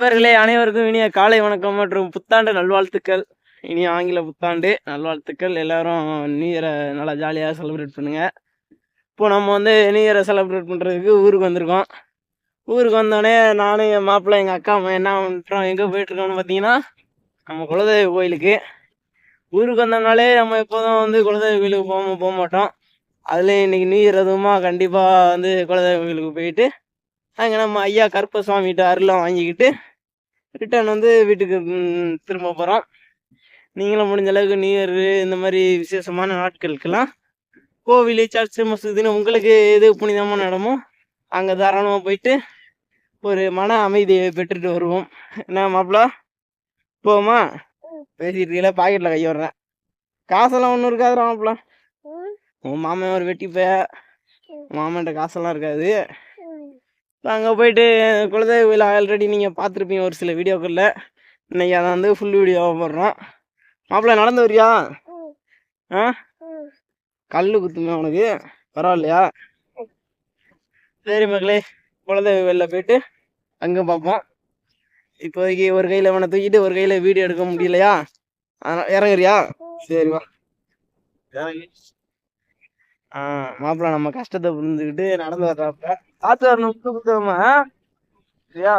நண்பர்களே அனைவருக்கும் இனிய காலை வணக்கம் மற்றும் புத்தாண்டு நல்வாழ்த்துக்கள். இனிய ஆங்கில புத்தாண்டு நல்வாழ்த்துக்கள். எல்லாரும் நியூ இயரை நல்லா ஜாலியாக செலிப்ரேட் பண்ணுங்க. இப்போ நம்ம வந்து நியூ இயரை செலிப்ரேட் பண்ணுறதுக்கு ஊருக்கு வந்திருக்கோம். ஊருக்கு வந்தோடனே நானும் என் மாப்பிள்ளை எங்கள் அக்கா அம்மா என்ன பண்ணுறோம் எங்கே போயிட்டுருக்கோம்னு பார்த்தீங்கன்னா நம்ம குலதெய்வ கோயிலுக்கு. ஊருக்கு வந்தோம்னாலே நம்ம எப்போதும் வந்து குலதெய்வ கோயிலுக்கு போக போக மாட்டோம். அதுலேயும் இன்னைக்கு நியூ இயர் அதுவுமா கண்டிப்பாக வந்து குலதெய்வ கோயிலுக்கு போயிட்டு அங்கே நம்ம ஐயா கருப்பசாமிகிட்ட அருளாம் வாங்கிக்கிட்டு ரிட்டர்ன் வந்து வீட்டுக்கு திரும்ப போகிறோம் நீங்களும் முடிஞ்ச அளவுக்கு நியூ இயர் இந்த மாதிரி விசேஷமான நாட்களுக்கெல்லாம் கோவில் சர்ச்சு மசூதின்னு உங்களுக்கு எது புனிதமான இடமோ அங்கே தாராளமாக போயிட்டு ஒரு மன அமைதியை பெற்றுட்டு வருவோம். என்ன மாப்பிள போமா பேசிட்டு பாக்கெட்டில் கை விடுறேன் காசெல்லாம் ஒன்றும் இருக்காதுடா மாப்பிள உன் மாமன் ஒரு வெட்டி பே மாமன்ட்ட காசெல்லாம் இருக்காது. அங்கே போயிட்டு குலதெய்வ கோயில் ஆல்ரெடி நீங்கள் பார்த்துருப்பீங்க ஒரு சில வீடியோக்களில். இன்னைக்கு அதை வந்து ஃபுல் வீடியோவாக போடுறோம். மாப்பிள்ள நடந்து வரியா? ஆ? கல் குத்துமே உனக்கு. பரவாயில்லையா? சரி மக்களே குலதெய்வ கோயிலில் போயிட்டு அங்கே பார்ப்போம். இப்போதைக்கு ஒரு கையில் அவனை தூக்கிட்டு ஒரு கையில் வீடியோ எடுக்க முடியலையா? அதனால் இறங்குறியா? சரிம்மா இறங்கி. மாப்பிள்ள நம்ம கஷ்டத்தை புரிஞ்சுக்கிட்டு நடந்து வர்றாப்ப பார்த்து வரணும் புத்து புத்தகமா சரியா?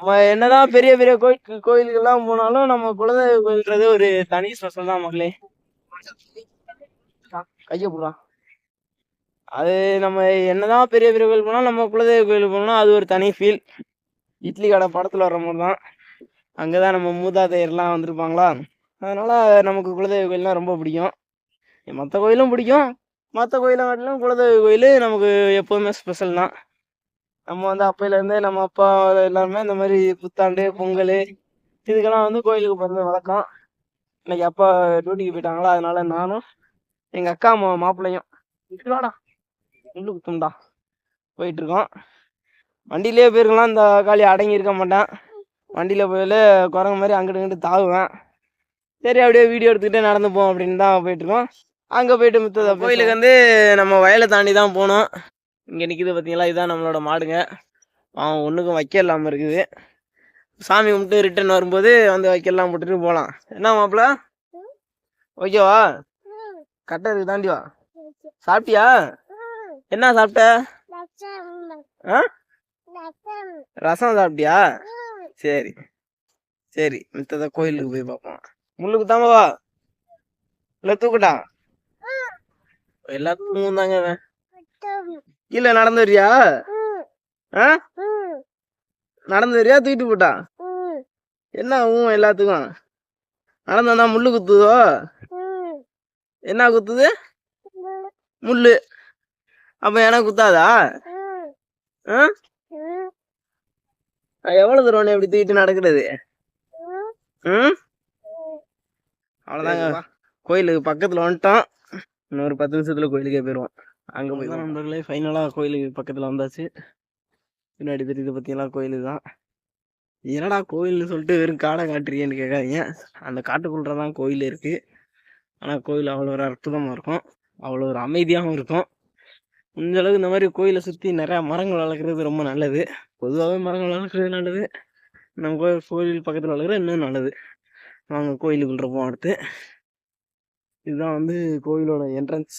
நம்ம என்னதான் பெரிய பெரிய கோயில் கோயிலுக்கெல்லாம் போனாலும் நம்ம குலதெய்வ கோயில்ன்றது ஒரு தனி ஸ்பெஷல் தான் மக்களே. கைய போடுறா. அது நம்ம என்னதான் பெரிய பெரிய கோயில் போனாலும் நம்ம குலதெய்வ கோயிலுக்கு போனோம்னா அது ஒரு தனி ஃபீல் இட்லி கடை படத்தில் வர்ற மாதிரி தான். அங்கே தான் நம்ம மூதாதையர்லாம் வந்திருப்பாங்களா? அதனால நமக்கு குலதெய்வ கோயில்னா ரொம்ப பிடிக்கும். மற்ற கோயிலும் பிடிக்கும். மற்ற கோயிலை காட்டிலும் குலதெய்வ கோயில் நமக்கு எப்போதுமே ஸ்பெஷல் தான். நம்ம வந்து அப்பையிலேருந்தே நம்ம அப்பா எல்லாருமே இந்த மாதிரி புத்தாண்டு பொங்கல் இதுக்கெல்லாம் வந்து கோயிலுக்கு போகிறது வழக்கம். இன்னைக்கு அப்பா டியூட்டிக்கு போயிட்டாங்களா அதனால நானும் எங்கள் அக்கா அம்மா மாப்பிள்ளையும் வாடா. உள்ளு குத்தும்டா. போயிட்டுருக்கோம். வண்டியிலே போயிருக்கலாம் இந்த காலி அடங்கி இருக்க மாட்டேன். வண்டியில் போயில குரங்கு மாதிரி அங்கிட்டு இங்கிட்டு தாவுவேன். சரி அப்படியே வீடியோ எடுத்துக்கிட்டே நடந்து போவோம் அப்படின்னு தான் போயிட்டுருக்கோம். அங்கே போயிட்டு மித்தத கோயிலுக்கு வந்து நம்ம வயலை தாண்டி தான் போகணும் இங்கே நிற்கிது பார்த்தீங்களா இதுதான் நம்மளோட மாடுங்க. அவன் ஒன்றுக்கும் வைக்க இல்லாமல் இருக்குது. சாமி கும்பிட்டு ரிட்டர்ன் வரும்போது வந்து வைக்கலாம் போட்டுட்டு போகலாம் என்ன மாப்பிள? ஓகேவா கட்டை இருக்கு தாண்டி வா. சாப்பிட்டியா? என்ன சாப்பிட்ட? ரசம் சாப்பிட்டியா? சரி. சரி மித்தத கோயிலுக்கு போய் பார்ப்போம். முள்ளுக்கு தாம வா. இல்லை தூக்கட்டா? எல்லாத்துக்கும் தாங்க இவன். கீழே நடந்து வரியா ஆ? நடந்து வரியா தூக்கிட்டு போட்டா என்ன ஊன் எல்லாத்துக்கும்? நடந்து வந்தா முள்ளு குத்துதோ? என்ன குத்துது? முள்ளு. அப்ப எனக்கு குத்தாதா? எவ்வளவு தூரம் இப்படி தூக்கிட்டு நடக்கிறது? ம். அவ்வளோதாங்க கோயிலுக்கு பக்கத்தில் வந்துட்டோம். இன்னொரு பத்து நிமிஷத்துல கோயிலுக்கே போயிடுவோம் அங்கே போய் நண்பர்களே ஃபைனலாக கோயிலுக்கு பக்கத்தில் வந்தாச்சு. பின்னாடி தெரியுது பார்த்தீங்களா கோயிலு தான். என்னடா கோயில்னு சொல்லிட்டு வெறும் காடை காட்டுறியேன்னு கேட்காதீங்க. அந்த காட்டுக்குள்ள தான் கோயில் இருக்குது ஆனால் கோயில் அவ்வளோ ஒரு அற்புதமாக இருக்கும். அவ்வளோ ஒரு அமைதியாகவும் இருக்கும். முடிஞ்ச அளவுக்கு இந்த மாதிரி கோயிலை சுற்றி நிறையா மரங்கள் வளர்க்குறது ரொம்ப நல்லது. பொதுவாகவே மரங்கள் வளர்க்குறது நல்லது. நம்ம கோயில் கோயில் பக்கத்தில் வளர்க்குறது இன்னும் நல்லது. வாங்க கோயிலுக்குள்ள போவோம் அடுத்து. இதுதான் வந்து கோயிலோட என்ட்ரன்ஸ்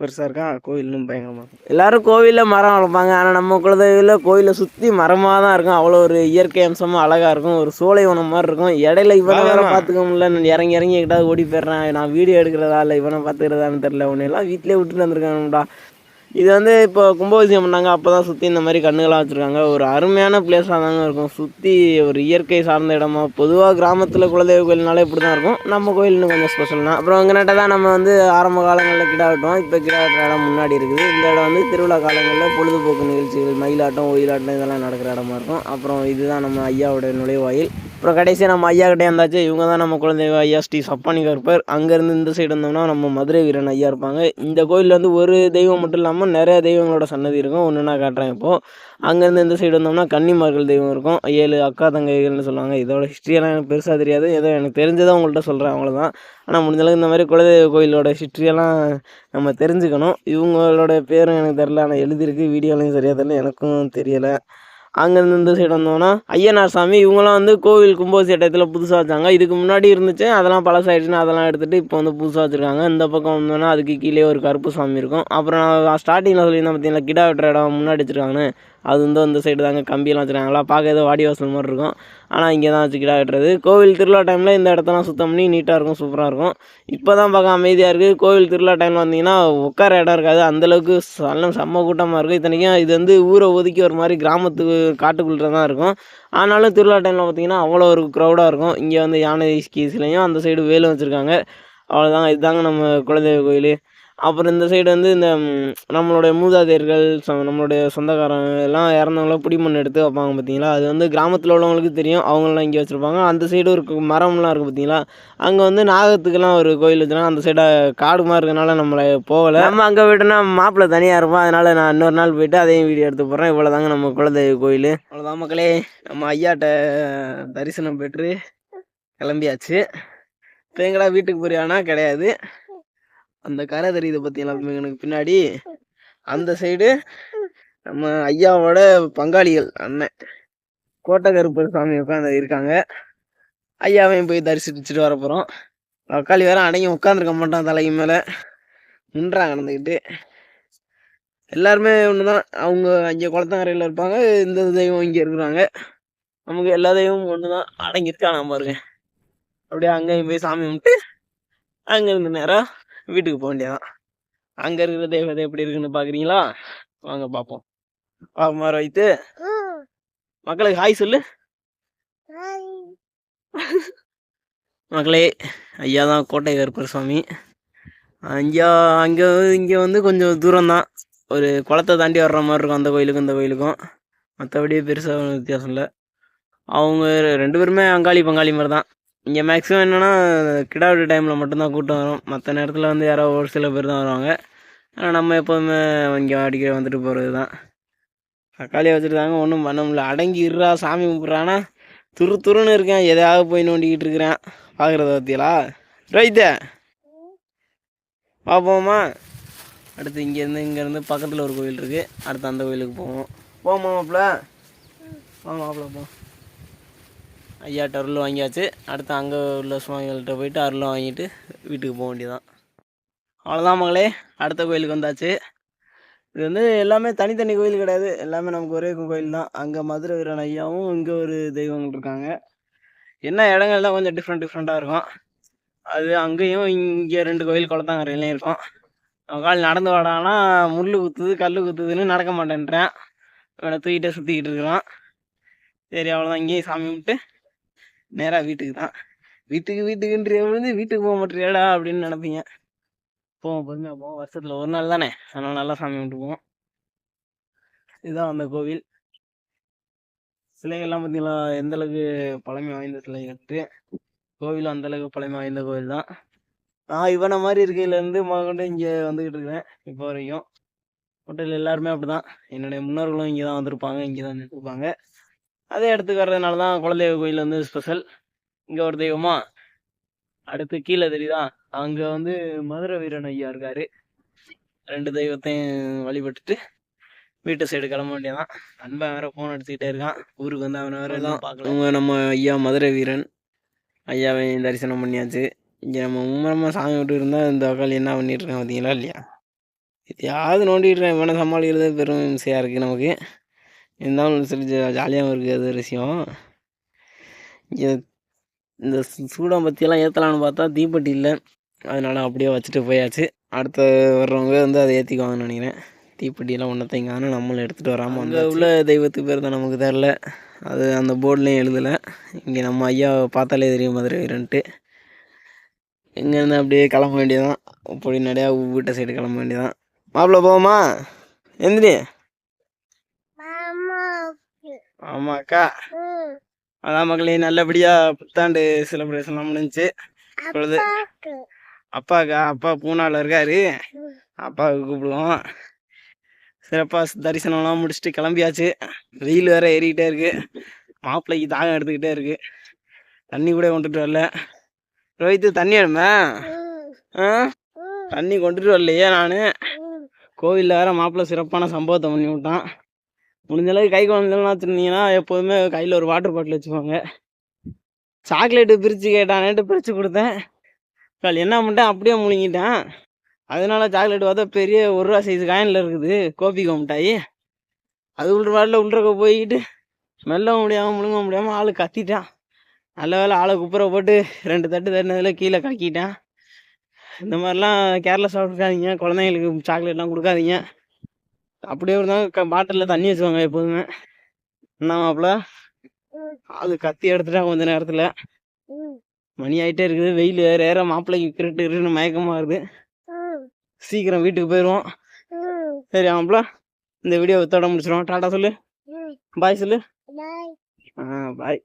பெருசாக இருக்கா? கோயிலும் பயங்கரமாக இருக்கும். எல்லாரும் கோவிலில் மரம் வளர்ப்பாங்க. ஆனால் நம்ம குலதெய்வில் கோயிலை சுற்றி மரமாக தான் இருக்கும். அவ்வளோ ஒரு இயற்கை அம்சமாக அழகாக இருக்கும். ஒரு சோலைவனம் மாதிரி இருக்கும். இடையில இவனை வேற பார்த்துக்க முடியல நான் இறங்கி இறங்கி எங்கிட்டாவது ஓடி போயிடுறேன். நான் வீடியோ எடுக்கிறதா இல்லை இவனை பார்த்துக்கிறதான்னு தெரில உன்னையெல்லாம் வீட்டிலே விட்டுட்டு வந்திருக்காங்கடா இது வந்து இப்போ கும்பாபிஷேகம் பண்ணாங்க அப்போ தான் சுற்றி இந்த மாதிரி கண்ணுகளாக வச்சுருக்காங்க. ஒரு அருமையான பிளேஸாக தாங்க இருக்கும். சுற்றி ஒரு இயற்கை சார்ந்த இடமா பொதுவாக கிராமத்தில் குலதெய்வ கோயில்னாலே இப்படி தான் இருக்கும். நம்ம கோயில் இன்னும் கொஞ்சம் ஸ்பெஷல் தான். அப்புறம் அங்கனட்ட தான் நம்ம வந்து ஆரம்ப காலங்களில் கிடாட்டம் இப்போ கிடாட்டுற இடம் முன்னாடி இருக்குது. இந்த இடம் வந்து திருவிழா காலங்களில் பொழுதுபோக்கு நிகழ்ச்சிகள் மயிலாட்டம் ஒயிலாட்டம் இதெல்லாம் நடக்கிற இடமா இருக்கும். அப்புறம் இதுதான் நம்ம ஐயாவோட நுழைவாயில். அப்புறம் கடைசியாக நம்ம ஐயா கிட்டே இருந்தாச்சு இவங்க தான் நம்ம குலதெய்வ ஐயா ஸ்ரீ சப்பானி இருப்பார் அங்கேருந்து இந்த சைடு வந்தோம்னா நம்ம மதுரை வீரன் ஐயா இருப்பாங்க. இந்த கோயிலில் வந்து ஒரு தெய்வம் மட்டும் இல்லாமல் நிறைய தெய்வங்களோட சன்னதி இருக்கும். ஒன்று நான் காட்டுறேன் இப்போது அங்கேருந்து இந்த சைடு வந்தோம்னா கன்னிமார்கள் தெய்வம் இருக்கும். ஏழு அக்கா தங்கைகள்னு சொல்லுவாங்க. இதோட ஹிஸ்ட்ரியெல்லாம் எனக்கு பெருசாக தெரியாது. ஏதோ எனக்கு தெரிஞ்சதை உங்கள்கிட்ட சொல்கிறேன் அவ்வளோதான் ஆனால் முடிஞ்சளவுக்கு இந்த மாதிரி குலதெய்வ கோயிலோட ஹிஸ்ட்ரியெல்லாம் நம்ம தெரிஞ்சுக்கணும். இவங்களோட பேரும் எனக்கு தெரில ஆனால் எழுதியிருக்கு வீடியோலையும் சரியாக தெரியல. எனக்கும் தெரியலை. அங்கேருந்து இந்த சைடு வந்தோம்னா ஐயனார் சாமி இவங்களாம் வந்து கோவில் கும்பாபிஷேகத்தில் புதுசாக வச்சாங்க. இதுக்கு முன்னாடி இருந்துச்சு அதெல்லாம் பழசாயிடுச்சுன்னு அதெல்லாம் எடுத்துகிட்டு இப்போ வந்து புதுசாக வச்சுருக்காங்க. இந்த பக்கம் வந்தோம்னா அதுக்கு கீழே ஒரு கருப்பு சாமி இருக்கும். அப்புறம் நான் ஸ்டார்டிங்கில் சொல்லியிருந்தேன் பார்த்தீங்களா கிடா வெட்டுற இடம் முன்னாடி வச்சுருக்காங்கன்னு. அது வந்து இந்த சைடு தாங்க கம்பியெல்லாம் வச்சுருக்காங்களா பார்க்க ஏதோ வாடி வாசல் மாதிரி இருக்கும். ஆனால் இங்கே தான் வச்சு கிடா வெட்டுறது கோவில் திருவிழா டைமில் இந்த இடத்தெல்லாம் சுத்தம் பண்ணி நீட்டாக இருக்கும் சூப்பராக இருக்கும். இப்போ தான் பார்க்க அமைதியாக இருக்குது கோவில் திருவிழா டைமில் வந்தீங்கன்னா உட்கார இடம் இருக்காது. அந்தளவுக்கு நல்ல செம்ம கூட்டமாக இருக்கும். இத்தனைக்கும் இது வந்து ஊரை ஒதுக்கி ஒரு மாதிரி கிராமத்துக்கு காட்டுக்குள்ளே தான் இருக்கும். ஆனாலும் திருவிழா டைமில் பார்த்தீங்கன்னா அவ்வளோ ஒரு க்ரௌடாக இருக்கும். இங்கே வந்து யானை சிலையும் அந்த சைடு வேலும் வச்சுருக்காங்க. அவ்வளோதாங்க இதுதாங்க நம்ம குலதெய்வ கோயில். அப்புறம் இந்த சைடு வந்து இந்த நம்மளுடைய மூதாதையர்கள் சொ நம்மளுடைய சொந்தக்காரங்க எல்லாம் இறந்தவங்கள பிடிமண் எடுத்து வைப்பாங்க பார்த்தீங்களா அது வந்து கிராமத்தில் உள்ளவங்களுக்கு தெரியும். அவங்களாம் இங்கே வச்சுருப்பாங்க. அந்த சைடு ஒரு மரம்லாம் இருக்குது பார்த்தீங்களா அங்கே வந்து நாகத்துக்கெல்லாம் ஒரு கோயில் வச்சுருக்காங்க அந்த சைடை காடு மாதிரி இருக்கனால நம்மளை போகலை. நம்ம அங்கே போய்ட்டோன்னா மாப்பிள்ளை தனியாக இருப்போம் அதனால் நான் இன்னொரு நாள் போயிட்டு அதையும் வீடியோ எடுத்து போடுறேன். இவ்வளோ தாங்க நம்ம குலதெய்வ கோயில். அவ்வளோதான் மக்களே. நம்ம ஐயாட்ட தரிசனம் பெற்று கிளம்பியாச்சு. இப்போ எங்கடா வீட்டுக்கு போறியானா? கிடையாது. அந்த கரை தெரியுது பார்த்தீங்களா எனக்கு பின்னாடி. அந்த சைடு நம்ம ஐயாவோட பங்காளிகள் அண்ணன். கோட்டை கருப்பர் சாமி உட்காந்து இருக்காங்க. ஐயாவையும் போய் தரிசிச்சுட்டு வர போகிறோம் தக்காளி வேற அடங்கி உட்காந்துருக்க மாட்டான் தலைக்கு மேலே. நின்றாங்க நடந்துக்கிட்டு எல்லாருமே ஒன்று தான் அவங்க அங்கே குளத்தங்கரையில் இருப்பாங்க. இந்த தெய்வம் இங்கே இருக்கிறாங்க. நமக்கு எல்லா தெய்வமும் ஒன்று தான் அடங்கி பாருங்க. அப்படியே அங்கேயும் போய் சாமி கும்பிட்டு அங்கேருந்து நேராக வீட்டுக்கு போக வேண்டியதான் அங்கே இருக்கிற தேவதை எப்படி இருக்குன்னு பார்க்குறீங்களா வாங்க பார்ப்போம் பாப்பமார வைத்து மக்களுக்கு ஹாய் சொல்லு. மக்களே ஐயா தான் கோட்டை கருப்பர் சுவாமி. ஐயா அங்கே இங்கே வந்து கொஞ்சம் தூரம் தான் ஒரு குளத்தை தாண்டி வர்ற மாதிரி இருக்கும் அந்த கோயிலுக்கும் இந்த கோயிலுக்கும். மற்றபடி பெருசாக வித்தியாசம் இல்லை. அவங்க ரெண்டு பேருமே அங்காளி பங்காளி மாதிரி தான் இங்கே மேக்ஸிமம் என்னென்னா கிடாவடி டைமில் மட்டும்தான் கூட்டம் வரும். மற்ற நேரத்தில் வந்து யாரோ ஒரு சில பேர் தான் வருவாங்க. ஆனால் நம்ம எப்போதுமே இங்கே அடிக்கடி வந்துட்டு போகிறது தான் தக்காளியை வச்சுருந்தாங்க ஒன்றும் பண்ண முடியல. அடங்கி இருறா சாமி கும்பிட்றானா? துரு துருன்னு இருக்கேன். எதையாவது போய் நோண்டிக்கிட்டு இருக்கிறேன். பார்க்குறத பற்றியலா ரைத்தே! பார்ப்போமா அடுத்து இங்கேருந்து இங்கேருந்து பக்கத்தில் ஒரு கோயில் இருக்குது அடுத்து அந்த கோயிலுக்கு போவோம். போமா மாப்பிள்ள? வா மாப்பிள்ள போ. ஐயாட்ட அருள் வாங்கியாச்சு. அடுத்து அங்கே உள்ள சுவாமிகள்கிட்ட போயிட்டு அருள் வாங்கிட்டு வீட்டுக்கு போக வேண்டியதான் அவ்வளோதான் மகளே. அடுத்த கோயிலுக்கு வந்தாச்சு. இது வந்து எல்லாமே தனித்தனி கோயில் கிடையாது. எல்லாமே நமக்கு ஒரே கோயில் தான் அங்கே மதுரை வீரன் ஐயாவும் இங்கே ஒரு தெய்வங்கள் இருக்காங்க. என்ன இடங்கள்லாம் கொஞ்சம் டிஃப்ரெண்ட் டிஃப்ரெண்ட்டாக இருக்கும். அது அங்கேயும் இங்கே ரெண்டு கோயில் குளத்தாங்கரையிலையும் இருக்கும். கால் நடந்து வாடானா முள் குத்துது கல் குத்துதுன்னு நடக்க மாட்டேன்றேன். இவனை தூக்கிட்டே சுற்றிக்கிட்டு இருக்கிறான். சரி அவ்வளோதான் இங்கேயும் சாமி கும்பிட்டு நேராக வீட்டுக்கு தான். வீட்டுக்கு வீட்டுக்குன்றிய விழுந்து வீட்டுக்கு போக மாட்டேறியாடா அப்படின்னு நினைப்பீங்க. போவோம் பொறுமையாக போவோம். வருஷத்தில் ஒரு நாள் தானே. அதனால் நல்லா சாமி கும்பிட்டு போவோம். இதுதான் அந்த கோவில். சிலைகள்லாம் பார்த்தீங்களா எந்த அளவுக்கு பழமை வாய்ந்த சிலைகள்ட்டு கோவிலும் அந்த அளவுக்கு பழமை வாய்ந்த கோவில் தான். நான் இவனை மாதிரி இருக்கையிலேருந்து முதற்கொண்டு இங்கே வந்துக்கிட்டு இருக்கிறேன் இப்போ வரைக்கும். ஹோட்டல் எல்லாருமே அப்படிதான். என்னுடைய முன்னோர்களும் இங்கே தான் வந்திருப்பாங்க இங்கே தான் நின்றுருப்பாங்க அதே இடத்துக்கு வர்றதுனால தான் குலதெய்வ கோயில் வந்து ஸ்பெஷல் இங்கே ஒரு தெய்வமா அடுத்து கீழே தெரியுதா? அங்கே வந்து மதுரை வீரன் ஐயா இருக்காரு. ரெண்டு தெய்வத்தையும் வழிபட்டுட்டு வீட்டு சைடு கிளம்ப வேண்டியதான் நண்பன் வேற ஃபோன் அடிச்சுக்கிட்டே இருக்கான். ஊருக்கு வந்து அவனை வேற எல்லாம் பார்க்கலாம் அவங்க நம்ம ஐயா மதுரை வீரன். ஐயாவையும் தரிசனம் பண்ணியாச்சு. இங்கே நம்ம மும்மரமாக சாமி விட்டு இருந்தால் இந்த வக்கால் என்ன பண்ணிட்டு இருக்கேன் பார்த்தீங்களா இல்லையா? எதையாவது நோண்டிட்டு இருக்கேன் இவனை சமாளிக்கிறது பெரும் விஷயம் இருக்குது நமக்கு. இருந்தாலும் சரி ஜாலியாகவும் இருக்குது அது ஒரு விஷயம் இங்கே இந்த சூ- சூடம் பற்றியெல்லாம் ஏற்றலான்னு பார்த்தா தீப்பெட்டி இல்லை. அதனால அப்படியே வச்சுட்டு போயாச்சு. அடுத்த வர்றவங்க வந்து அதை ஏற்றிக்குவாங்கன்னு நினைக்கிறேன். தீப்பெட்டியெல்லாம் ஒன்றத்தையும் காணும் நம்மளும் எடுத்துகிட்டு வராமல் அங்கே உள்ள தெய்வத்துக்கு பேர் தான் நமக்கு தெரில. அது அந்த போர்ட்லேயும் எழுதலை. இங்கே நம்ம ஐயா பார்த்தாலே தெரியும் மதுரை வீரன்ட்டு. இங்கேருந்து அப்படியே கிளம்ப வேண்டியதான் பொடி நடையா வீட்டை சைடு கிளம்ப வேண்டியதான் மாப்பிள்ள போவோமா? எந்திரி. ஆமாக்கா. அதான் மக்களே நல்லபடியாக புத்தாண்டு செலிப்ரேஷன்லாம் முடிஞ்சுச்சு. இப்பொழுது அப்பாக்கா. அப்பா பூனாவில் இருக்காரு. அப்பாவுக்கு கூப்பிடுவோம். சிறப்பாக தரிசனம்லாம் முடிச்சுட்டு கிளம்பியாச்சு. வெயில் வேற ஏறிக்கிட்டே இருக்கு. மாப்பிள்ளைக்கு தாகம் எடுத்துக்கிட்டே இருக்கு. தண்ணி கூட கொண்டுட்டு வரல. ரோஹித்து தண்ணி எடுமே ஆ? தண்ணி கொண்டுட்டு வரலையே நான். கோவிலில் வேற மாப்பிள்ளை சிறப்பான சம்பவத்தை பண்ணி விட்டான். முடிஞ்ச அளவுக்கு கை குழந்தைலாம் வச்சுருந்தீங்கன்னா எப்போதுமே கையில் ஒரு வாட்டர் பாட்டில் வச்சுக்கோங்க. சாக்லேட்டு பிரித்து கேட்டானேட்டு பிரித்து கொடுத்தேன். கால் என்ன பண்ணிட்டேன்? அப்படியே முழுங்கிட்டேன். அதனால சாக்லேட் பார்த்தா பெரிய ஒரு ரூபா சைஸ் காயினில் இருக்குது. கோபிகோ மிட்டாயி. அது உள்ள வாட்டில் உள்ளக்க போய்கிட்டு மெல்ல முடியாமல் முழுங்க முடியாமல் ஆள் கத்திட்டான். நல்ல வேளை ஆளை குப்புற போட்டு ரெண்டு தட்டு தட்டினதில் கீழே கக்கிட்டேன். இந்த மாதிரிலாம் கேர்லெஸ் சாப்பிட்ருக்காதீங்க குழந்தைங்களுக்கு சாக்லேட்லாம் கொடுக்காதீங்க. அப்படியே இருந்தாலும் க பாட்டிலில் தண்ணி வச்சுக்கோங்க எப்போதுமே. என்ன மாப்பிள்ள ஆளு கத்தி எடுத்துட்டான் கொஞ்ச நேரத்தில். மணி ஆயிட்டே இருக்குது. வெயில் வேற ஏற மாப்பிள்ளைக்கு கிருட்டு கிருட்டு மயக்கமா வருது. சீக்கிரம் வீட்டுக்கு போயிடுவோம் சரி மாப்பிள்ள இந்த வீடியோ வித்தோட முடிச்சிடுவோம். டாடா சொல்லு. பாய் சொல்லு. ஆ பாய்.